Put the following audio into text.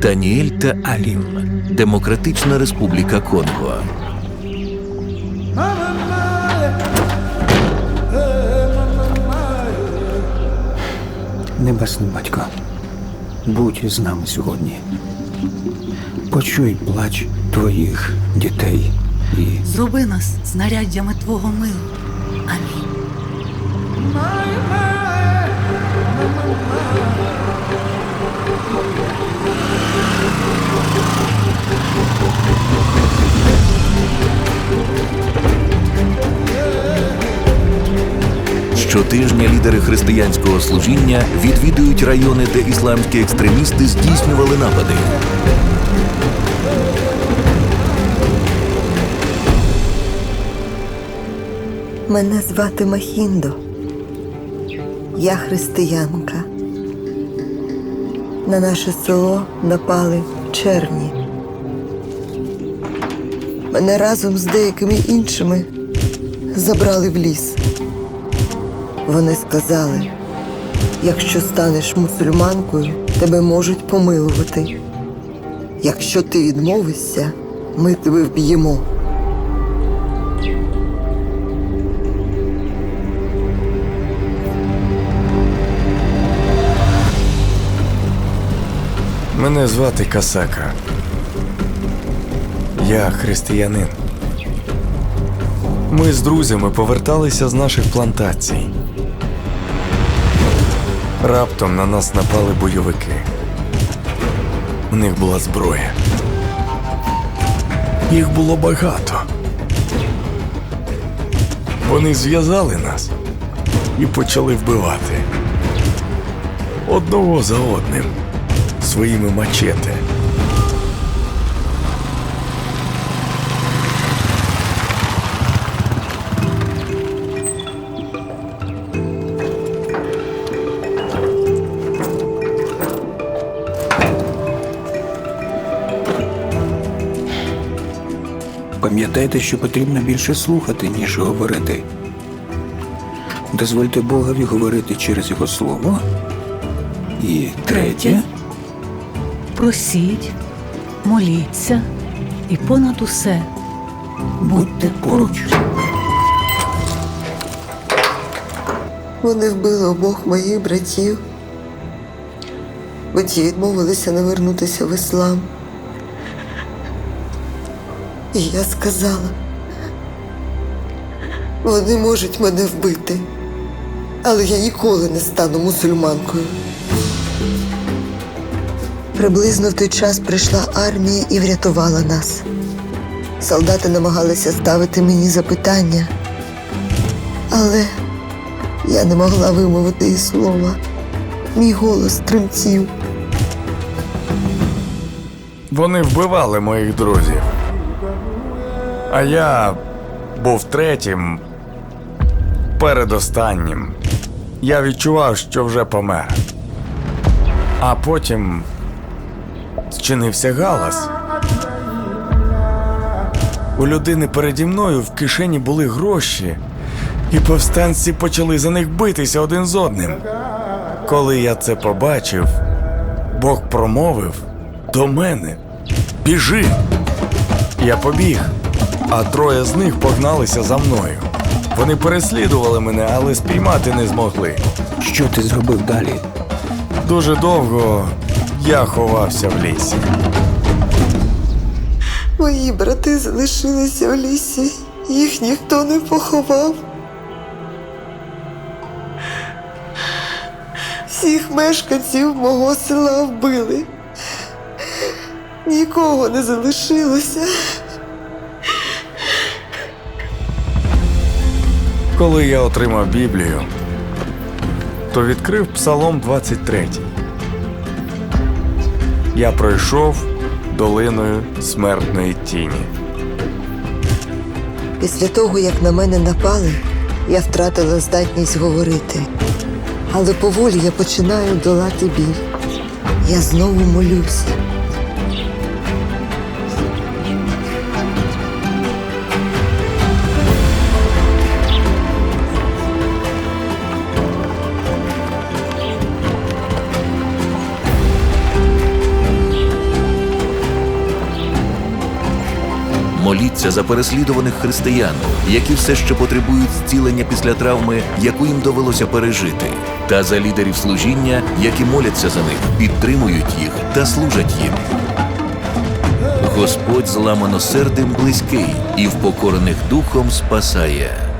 Таніель та Алім. Демократична Республіка Конго. Небесний батько, будь з нами сьогодні. Почуй плач твоїх дітей і Зроби нас знаряддями Твого милу. Амінь. Щотижня лідери християнського служіння відвідують райони, де ісламські екстремісти здійснювали напади. Мене звати Махіндо. Я християнка. На наше село напали червні. Мене разом з деякими іншими забрали в ліс. Вони сказали, якщо станеш мусульманкою, тебе можуть помилувати. Якщо ти відмовишся, ми тебе вб'ємо. Мене звати Касака. Я християнин. Ми з друзями поверталися з наших плантацій. Раптом на нас напали бойовики. У них була зброя. Їх було багато. Вони зв'язали нас і почали вбивати. Одного за одним своїми мачете. Пам'ятайте, що потрібно більше слухати, ніж говорити. Дозвольте Богові говорити через його слово. І третє. Просіть, моліться і понад усе будьте поруч. Вони вбили обох моїх братів, бо ті відмовилися навернутися в іслам. І я сказала, вони можуть мене вбити, але я ніколи не стану мусульманкою. Приблизно в той час прийшла армія і врятувала нас. Солдати намагалися ставити мені запитання, але я не могла вимовити і слова. Мій голос тремтів. Вони вбивали моїх друзів. А я був третім, передостаннім. Я відчував, що вже помер. А потім зчинився галас. У людини переді мною в кишені були гроші, і повстанці почали за них битися один з одним. Коли я це побачив, Бог промовив до мене: Біжи! Я побіг, а троє з них погналися за мною. Вони переслідували мене, але спіймати не змогли. Що ти зробив далі? Дуже довго я ховався в лісі. Мої брати залишилися в лісі, їх ніхто не поховав. Всіх мешканців мого села вбили. Нікого не залишилося. Коли я отримав Біблію, то відкрив Псалом 23. Я пройшов долиною смертної тіні. Після того, як на мене напали, я втратила здатність говорити. Але поволі я починаю долати біль. Я знову молюся. Моліться за переслідуваних християн, які все ще потребують зцілення після травми, яку їм довелося пережити, та за лідерів служіння, які моляться за них, підтримують їх та служать їм. Господь зламано сердим близький і впокорених духом спасає.